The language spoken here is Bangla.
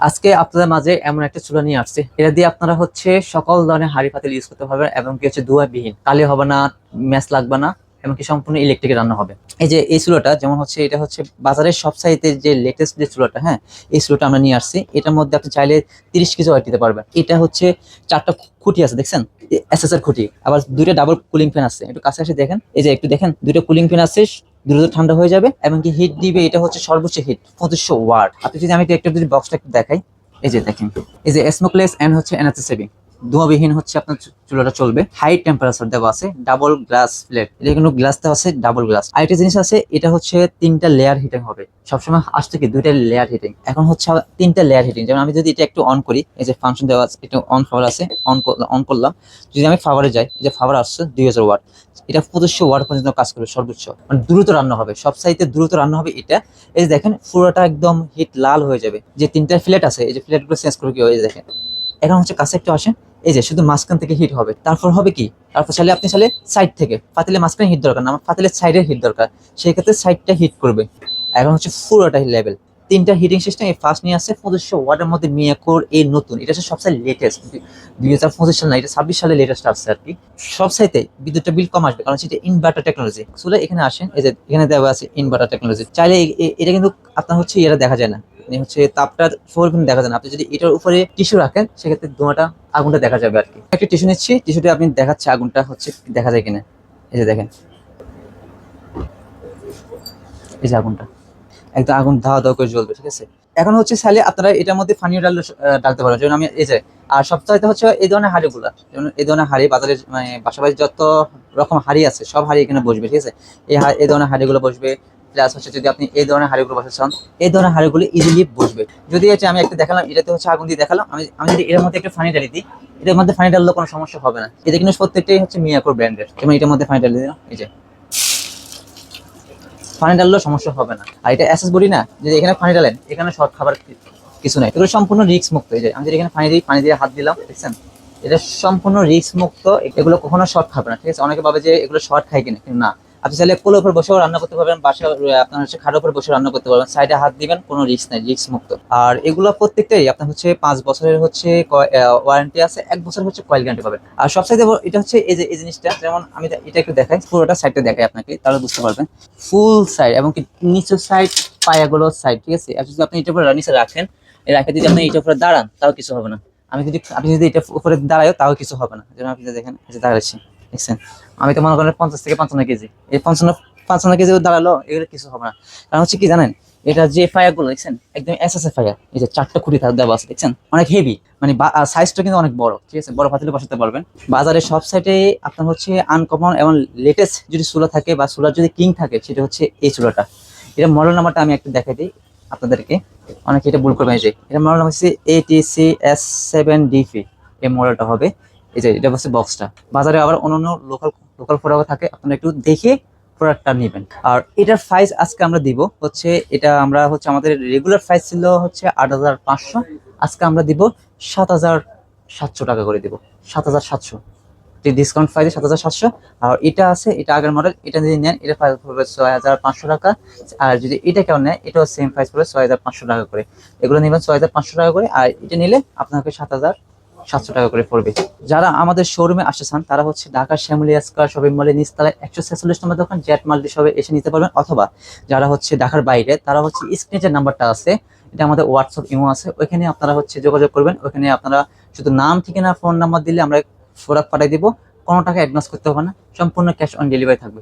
আজকে আপনাদের মাঝে এমন একটা চুলা নিয়ে আসছে। এটা দিয়ে আপনারা হচ্ছে সকল ধরনের হাড়ি পাতিল ইউজ করতে পারবেন এবং কি হচ্ছে ধোয়া বিহীন কালি হবে না ম্যাচ লাগবে না, এমনকি সম্পূর্ণ ইলেকট্রিকে রান্না হবে। এই যে এই চুলাটা, যেমন হচ্ছে এটা হচ্ছে বাজারের সব সাইতে যে লেটেস্ট যে চুলাটা হ্যাঁ এই চুলাটা আমরা নিয়ে আসছি। এটার মধ্যে আপনি চাইলে তিরিশ কেজি ওয়াট দিতে পারবেন। এটা হচ্ছে চারটা খুঁটি আছে, দেখছেন? এস এর খুঁটি। আবার দুইটা ডাবল কুলিং ফ্যান আছে। একটু কাছে এসে দেখেন। এই যে একটু দেখেন, দুইটা কুলিং ফ্যান আছে দ্রুত ঠান্ডা হয়ে যাবে এবং কি হিট দিবে, এটা হচ্ছে সর্বোচ্চ হিট পঁচিশশো ওয়ার্ড আপনি যদি আমি একটু যদি বক্সটা একটু দেখাই, এই যে দেখেন, এই যে স্মোকলেস এন্ড হচ্ছে এনার্জি সেভিং ধোঁয়াবিহীন হচ্ছে আপনার চুলাটা চলবে। হাই টেম্পারেচার দেওয়া আছে ডাবল গ্লাস প্লেট এটা কিন্তু গ্লাস দেওয়া আছে ডাবল গ্লাস আরেকটা জিনিস আছে, এটা হচ্ছে তিনটা লেয়ার হিটিং হবে। সবসময় আসছে কি, দুইটা লেয়ার হিটিং এখন হচ্ছে তিনটা লেয়ার হিটিং যেমন আমি যদি এটা একটু অন করি, এই যে ফাংশন দেওয়া আছে এটা অন ফাওয়ার আছে অন অন করলাম। যদি আমি ফাওয়ারে যাই, এই যে ফাওয়ার আসছে, দুই হাজার ওয়াট এটা পঁচিশশো ওয়াট পর্যন্ত কাজ করবে, সর্বোচ্চ। মানে দ্রুত রান্না হবে। সব সাইতে দ্রুত রান্না হবে এটা। এই যে দেখেন, পুরোটা একদম হিট লাল হয়ে যাবে। যে তিনটা ফ্লেট আছে, এই যে ফ্লেটগুলো চেঞ্জ করে কি হয়ে দেখেন। এখন হচ্ছে কাছে একটু আসেন এই যে, শুধু মাঝখান থেকে হিট হবে। তারপর হবে কি? তারপর চাইলে আপনি চাইলে সাইড থেকে পাতিলে মাঝখানে হিট দরকার না, আমার পাতিলের সাইডের হিট দরকার। সেই ক্ষেত্রে সাইডটা হিট করবে। এখন হচ্ছে পুরোটা লেভেল তিনটা হিটিং সিস্টেম এই ফার্স্ট নিয়ে আসছে পঁচিশশো ওয়ার্ডের মধ্যে মিয়াকোর এই নতুন। এটা হচ্ছে সবচেয়ে লেটেস্ট দুই হাজার পঁচিশ সাল না, এটা ছাব্বিশ সালে লেটেস্ট আসছে আর কি। সব সাইতে বিদ্যুৎটা বিল কম আসবে, কারণ সেটা ইনভার্টার টেকনোলজি চলে এখানে আসেন, এই যে এখানে দেওয়া আছে ইনভার্টার টেকনোলজি চাইলে এটা কিন্তু আপনার হচ্ছে এটা দেখা যায় না। হচ্ছে তাপটা কিন্তু দেখা যায় না। আপনি যদি এটার উপরে টিস্যু রাখেন, সেক্ষেত্রে ধোঁয়াটা আগুনটা দেখা যাবে আর কি একটা টিস্যু নিচ্ছি টিস্যুটা আপনি দেখাচ্ছে আগুনটা হচ্ছে দেখা যায় কিনা। এই যে দেখেন। এই যে আগুনটা। একদম আগুন ধাওয়া ধাওয়া করে জ্বলবে, ঠিক আছে? এখন হচ্ছে চাইলে আপনারা এটার মধ্যে ফানিও ডাল ডালতে পারেন যেমন আমি, এই যে, আর সবচাইতে হচ্ছে এই ধরনের হাঁড়িগুলা। যেমন এই ধরনের হাঁড়ি বাজারে মানে বাসাবাড়ি যত রকম হাঁড়ি আছে, সব হাঁড়ি এখানে বসবে, ঠিক আছে? এই এই ধরনের হাঁড়িগুলো বসবে। প্লাস হচ্ছে যদি আপনি এই ধরনের হাঁড়িগুলো বসাতে চান, এই ধরনের হাঁড়িগুলো ইজিলি বসবে যদি হচ্ছে আমি একটা দেখালাম, এটাতে হচ্ছে আগুন দিয়ে দেখালাম, আমি আমি যদি এর মধ্যে একটা ফানি ডালি দিই, এটার মধ্যে ফানি ডাললে কোনো সমস্যা হবে না। এটা কিন্তু প্রত্যেকটাই হচ্ছে মিয়াকোর ব্র্যান্ডের যেমন এটার মধ্যে ফানি ডালি দিলাম? এই যে। পানি ডাললেও সমস্যা হবে না। আর এটা অ্যাসেস বলি না, যদি এখানে পানি ডালেন এখানে শর্ট খাবার কিছু নাই। এগুলো সম্পূর্ণ রিস্ক মুক্ত। এই যে, আমি যদি এখানে পানি দিই পানি দিয়ে হাত দিলাম, দেখছেন? এটা সম্পূর্ণ রিক্স মুক্ত, এগুলো কখনো শর্ট খাবে না, ঠিক আছে? অনেকে ভাবে যে এগুলো শর্ট খায় কিনা, কিন্তু না। আপনি চাইলে কোলের উপর বসেও রান্না করতে পারবেন বাসা আপনার হচ্ছে খাটের উপর বসে রান্না করতে পারবেন। সাইডে হাত দিবেন, কোনো রিস্ক নাই রিস্ক মুক্ত। আর এগুলো প্রত্যেকটাই আপনার হচ্ছে পাঁচ বছরের হচ্ছে ওয়ারেন্টি আছে, এক বছর হচ্ছে কয়েল গ্যারান্টি পাবেন। আর সব সাইডে এটা হচ্ছে এই যে, এই জিনিসটা, যেমন আমি এটা একটু দেখাই, পুরোটা সাইডটা দেখাই আপনাকে, তাহলে বুঝতে পারবেন। ফুল সাইড এবং কি নিচের সাইড পায়াগুলোর সাইড ঠিক আছে? যদি আপনি এটার উপরে নিচে রাখেন রাখে যদি আপনি এটার উপরে দাঁড়ান, তাও কিছু হবে না। আমি যদি, আপনি যদি এটা উপরে দাঁড়ায়ও, তাও কিছু হবে না। যেমন আপনি দেখেন দাঁড়াচ্ছি দেখছেন? আমি তো মনে করেন পঞ্চাশ থেকে পঞ্চান্ন কেজি। এই পঞ্চান্ন পঞ্চান্ন কেজি দাঁড়াল, এগুলো কিছু হবে না। কারণ হচ্ছে কি জানেন? এটা যে ফায়ারগুলো দেখছেন? একদম এস এস ফায়ার এই যে চারটা খুঁটি দেওয়া আছে, দেখছেন? অনেক হেভি মানে সাইজটা কিন্তু অনেক বড়, ঠিক আছে? বড় পাতিলে বসাতে পারবেন। বাজারে সব সাইডে আপনার হচ্ছে আনকমন এবং লেটেস্ট যদি চুলা থাকে বা চুলার যদি কিং থাকে, সেটা হচ্ছে এই চুলাটা এটা মডেল নাম্বারটা আমি একটু দেখাই দিই আপনাদেরকে। অনেকে এটা ভুল করবেন যে এটা মডেল নাম্বার হচ্ছে এটিসি এস সেভেন ডিপি এই মডেলটা হবে এই যে, এটা হচ্ছে বক্সটা বাজারে আবার অন্যান্য লোকাল লোকাল প্রোডাক্ট থাকে, আপনারা একটু দেখে প্রোডাক্টটা নেবেন। আর এটার প্রাইস আজকে আমরা দিব হচ্ছে, এটা আমরা হচ্ছে আমাদের রেগুলার প্রাইস ছিল হচ্ছে আট হাজার পাঁচশো, আজকে আমরা দিব সাত হাজার সাতশো টাকা করে দিব। সাত হাজার সাতশো। ডিসকাউন্ট প্রাইসে সাত হাজার সাতশো। আর এটা আছে, এটা আগের মডেল এটা যদি নেন, এটা প্রাইস পড়বে ছয় হাজার পাঁচশো টাকা। আর যদি এটা কেউ নেয়, এটাও সেম প্রাইস পড়বে ছয় হাজার পাঁচশো টাকা করে। এগুলো নেবেন ছয় হাজার পাঁচশো টাকা করে, আর এটা নিলে আপনাকে সাত হাজার সাতশো টাকা করে পড়বে। যারা আমাদের শোরুমে আসতে চান, তারা হচ্ছে ঢাকা শ্যামলিয়া স্কোয়ার শপিং মলে নিচতলায় একশো ছেচল্লিশ নম্বর দোকান জ্যাট মাল্টি শপে এসে নিতে পারবেন। অথবা যারা হচ্ছে ঢাকার বাইরে, তারা হচ্ছে স্ক্রিনের নাম্বারটা আছে, এটা আমাদের হোয়াটসঅ্যাপ ইমো আছে, ওইখানে আপনারা হচ্ছে যোগাযোগ করবেন। ওইখানে আপনারা শুধু নাম, ঠিকানা ফোন নাম্বার দিলে আমরা প্রোডাক্ট পাঠিয়ে দিব। কোনো টাকা অ্যাডভান্স করতে হবে না, সম্পূর্ণ ক্যাশ অন ডেলিভারি থাকবে।